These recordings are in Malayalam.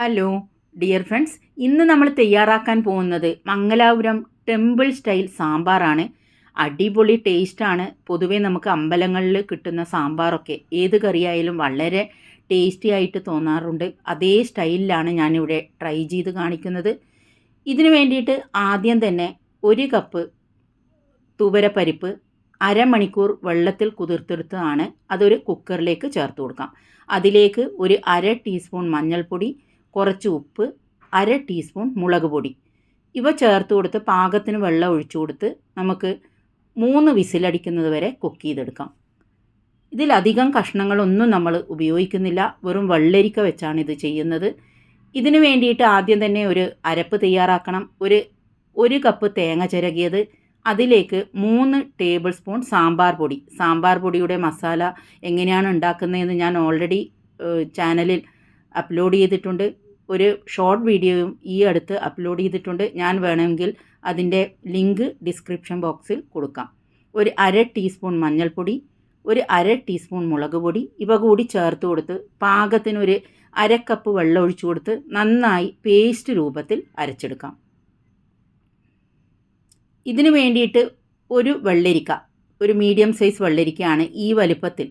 ഹലോ ഡിയർ ഫ്രണ്ട്സ് ഇന്ന് നമ്മൾ തയ്യാറാക്കാൻ പോകുന്നത് മംഗലാപുരം ടെമ്പിൾ സ്റ്റൈൽ സാമ്പാറാണ്. അടിപൊളി ടേസ്റ്റാണ് പൊതുവേ നമുക്ക് അമ്പലങ്ങളിൽ കിട്ടുന്ന സാമ്പാറൊക്കെ ഏത് കറിയായാലും വളരെ ടേസ്റ്റി ആയിട്ട് തോന്നാറുണ്ട്. അതേ സ്റ്റൈലിലാണ് ഞാനിവിടെ ട്രൈ ചെയ്ത് കാണിക്കുന്നത്. ഇതിനു വേണ്ടിയിട്ട് ആദ്യം തന്നെ ഒരു കപ്പ് തുവരപ്പരിപ്പ് അരമണിക്കൂർ വെള്ളത്തിൽ കുതിർത്തെടുത്തതാണ്. അതൊരു കുക്കറിലേക്ക് ചേർത്ത് കൊടുക്കാം. അതിലേക്ക് ഒരു അര ടീസ്പൂൺ മഞ്ഞൾപ്പൊടി കുറച്ച് ഉപ്പ് അര ടീസ്പൂൺ മുളക് പൊടി. ഇവ ചേർത്ത് കൊടുത്ത് പാകത്തിന് വെള്ളം ഒഴിച്ചു കൊടുത്ത് നമുക്ക് മൂന്ന് വിസിലടിക്കുന്നത് വരെ കുക്ക് ചെയ്തെടുക്കാം. ഇതിലധികം കഷ്ണങ്ങളൊന്നും നമ്മൾ ഉപയോഗിക്കുന്നില്ല. വെറും വെള്ളരിക്ക വെച്ചാണ് ഇത് ചെയ്യുന്നത്. ഇതിനു വേണ്ടിയിട്ട് ആദ്യം തന്നെ ഒരു അരപ്പ് തയ്യാറാക്കണം. ഒരു ഒരു കപ്പ് തേങ്ങ ചിരകിയത് അതിലേക്ക് മൂന്ന് ടേബിൾ സ്പൂൺ സാമ്പാർ പൊടി. സാമ്പാർ പൊടിയുടെ മസാല എങ്ങനെയാണ് ഉണ്ടാക്കുന്നതെന്ന് ഞാൻ ഓൾറെഡി ചാനലിൽ അപ്ലോഡ് ചെയ്തിട്ടുണ്ട്. ഒരു ഷോർട്ട് വീഡിയോയും ഈ അടുത്ത് അപ്ലോഡ് ചെയ്തിട്ടുണ്ട്. ഞാൻ വേണമെങ്കിൽ അതിന്റെ ലിങ്ക് ഡിസ്ക്രിപ്ഷൻ ബോക്സിൽ കൊടുക്കാം. ഒരു അര ടീസ്പൂൺ മഞ്ഞൾപ്പൊടി ഒരു അര ടീസ്പൂൺ മുളക് പൊടി ഇവ കൂടി ചേർത്ത് കൊടുത്ത് പാകത്തിനൊരു അര കപ്പ് വെള്ളം ഒഴിച്ചു കൊടുത്ത് നന്നായി പേസ്റ്റ് രൂപത്തിൽ അരച്ചെടുക്കാം. ഇതിന് വേണ്ടിയിട്ട് ഒരു വെള്ളരിക്ക ഒരു മീഡിയം സൈസ് വെള്ളരിക്കയാണ് ഈ വലുപ്പത്തിൽ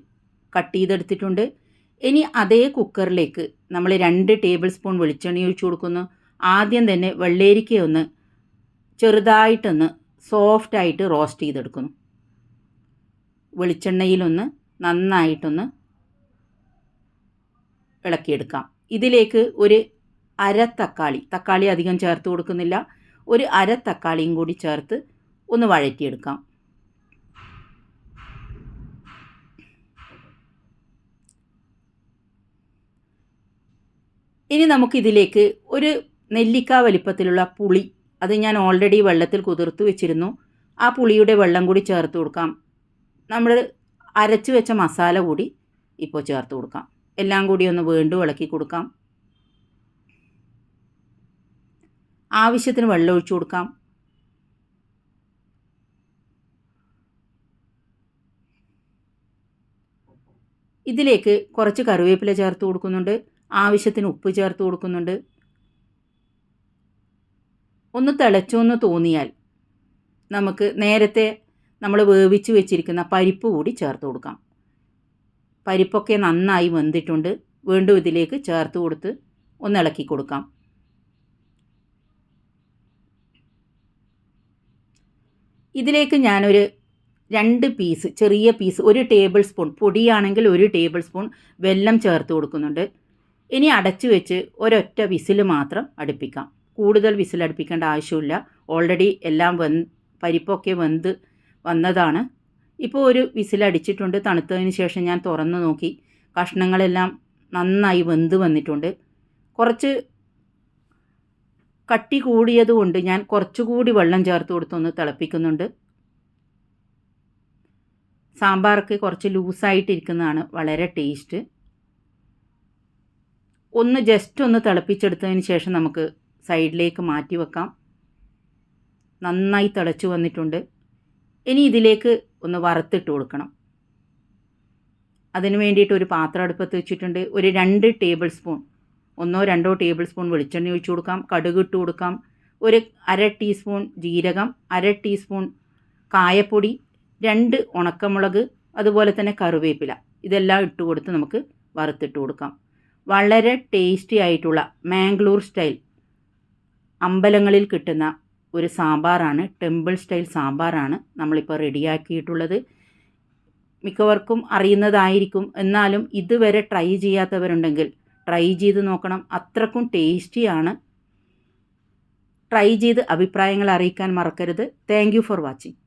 കട്ട് ചെയ്തെടുത്തിട്ടുണ്ട്. ഇനി അതേ കുക്കറിലേക്ക് നമ്മൾ രണ്ട് ടേബിൾ സ്പൂൺ വെളിച്ചെണ്ണ ഒഴിച്ചു കൊടുക്കുന്നു. ആദ്യം തന്നെ വെള്ളേരിക്ക ഒന്ന് ചെറുതായിട്ടൊന്ന് സോഫ്റ്റായിട്ട് റോസ്റ്റ് ചെയ്തെടുക്കുന്നു. വെളിച്ചെണ്ണയിലൊന്ന് നന്നായിട്ടൊന്ന് ഇളക്കിയെടുക്കാം. ഇതിലേക്ക് ഒരു അര തക്കാളി തക്കാളി അധികം ചേർത്ത് കൊടുക്കുന്നില്ല. ഒരു അര തക്കാളിയും കൂടി ചേർത്ത് ഒന്ന് വഴറ്റിയെടുക്കാം. ഇനി നമുക്കിതിലേക്ക് ഒരു നെല്ലിക്ക വലിപ്പത്തിലുള്ള പുളി അത് ഞാൻ ഓൾറെഡി വെള്ളത്തിൽ കുതിർത്ത് വെച്ചിരുന്നു. ആ പുളിയുടെ വെള്ളം കൂടി ചേർത്ത് കൊടുക്കാം. നമ്മൾ അരച്ച് വെച്ച മസാല കൂടി ഇപ്പോൾ ചേർത്ത് കൊടുക്കാം. എല്ലാം കൂടി ഒന്ന് വീണ്ടും ഇളക്കി കൊടുക്കാം. ആവശ്യത്തിന് വെള്ളം ഒഴിച്ചു കൊടുക്കാം. ഇതിലേക്ക് കുറച്ച് കറിവേപ്പില ചേർത്ത് കൊടുക്കുന്നുണ്ട്. ആവശ്യത്തിന് ഉപ്പ് ചേർത്ത് കൊടുക്കുന്നുണ്ട്. ഒന്ന് തിളച്ചു എന്ന് തോന്നിയാൽ നമുക്ക് നേരത്തെ നമ്മൾ വേവിച്ച് വെച്ചിരിക്കുന്ന പരിപ്പ് കൂടി ചേർത്ത് കൊടുക്കാം. പരിപ്പൊക്കെ നന്നായി വെന്തിട്ടുണ്ട്. വീണ്ടും ഇതിലേക്ക് ചേർത്ത് കൊടുത്ത് ഒന്ന് ഇളക്കി കൊടുക്കാം. ഇതിലേക്ക് ഞാനൊരു രണ്ട് പീസ് ചെറിയ പീസ് ഒരു ടേബിൾ സ്പൂൺ പൊടിയാണെങ്കിൽ ഒരു ടേബിൾ സ്പൂൺ വെല്ലം ചേർത്ത് കൊടുക്കുന്നുണ്ട്. ഇനി അടച്ചു വെച്ച് ഒരൊറ്റ വിസിൽ മാത്രം അടുപ്പിക്കാം. കൂടുതൽ വിസിൽ അടുപ്പിക്കേണ്ട ആവശ്യമില്ല. ഓൾറെഡി എല്ലാം വെന്ത് പരിപ്പൊക്കെ വെന്ത് വന്നതാണ്. ഇപ്പോൾ ഒരു വിസിൽ അടിച്ചിട്ടുണ്ട്. തണുത്തതിന് ശേഷം ഞാൻ തുറന്നു നോക്കി. കഷ്ണങ്ങളെല്ലാം നന്നായി വെന്ത് വന്നിട്ടുണ്ട്. കുറച്ച് കട്ടി കൂടിയതുകൊണ്ട് ഞാൻ കുറച്ചുകൂടി വെള്ളം ചേർത്ത് കൊടുത്തൊന്ന് തിളപ്പിക്കുന്നുണ്ട്. സാമ്പാറൊക്കെ കുറച്ച് ലൂസായിട്ടിരിക്കുന്നതാണ് വളരെ ടേസ്റ്റ്. ഒന്ന് ജസ്റ്റ് ഒന്ന് തിളപ്പിച്ചെടുത്തതിന് ശേഷം നമുക്ക് സൈഡിലേക്ക് മാറ്റി വെക്കാം. നന്നായി തിളച്ചു വന്നിട്ടുണ്ട്. ഇനി ഇതിലേക്ക് ഒന്ന് വറുത്തിട്ട് കൊടുക്കണം. അതിന് വേണ്ടിയിട്ട് ഒരു പാത്രം അടുപ്പത്ത് വെച്ചിട്ടുണ്ട്. ഒരു രണ്ട് ടേബിൾ സ്പൂൺ ഒന്നോ രണ്ടോ ടേബിൾ സ്പൂൺ വെളിച്ചെണ്ണ ഒഴിച്ചു കൊടുക്കാം. കടുക് ഇട്ട് കൊടുക്കാം. ഒരു അര ടീസ്പൂൺ ജീരകം അര ടീസ്പൂൺ കായപ്പൊടി രണ്ട് ഉണക്കമുളക് അതുപോലെ തന്നെ കറിവേപ്പില. ഇതെല്ലാം ഇട്ട് കൊടുത്ത് നമുക്ക് വറുത്തിട്ട് കൊടുക്കാം. വളരെ ടേസ്റ്റി ആയിട്ടുള്ള മാംഗ്ലൂർ സ്റ്റൈൽ അമ്പലങ്ങളിൽ കിട്ടുന്ന ഒരു സാമ്പാറാണ്. ടെമ്പിൾ സ്റ്റൈൽ സാമ്പാറാണ് നമ്മളിപ്പോൾ റെഡിയാക്കിയിട്ടുള്ളത് മിക്കവർക്കും അറിയുന്നതായിരിക്കും. എന്നാലും ഇതുവരെ ട്രൈ ചെയ്യാത്തവരുണ്ടെങ്കിൽ ട്രൈ ചെയ്ത് നോക്കണം. അത്രക്കും ടേസ്റ്റിയാണ് ട്രൈ ചെയ്ത് അഭിപ്രായങ്ങൾ അറിയിക്കാൻ മറക്കരുത്. Thank for watching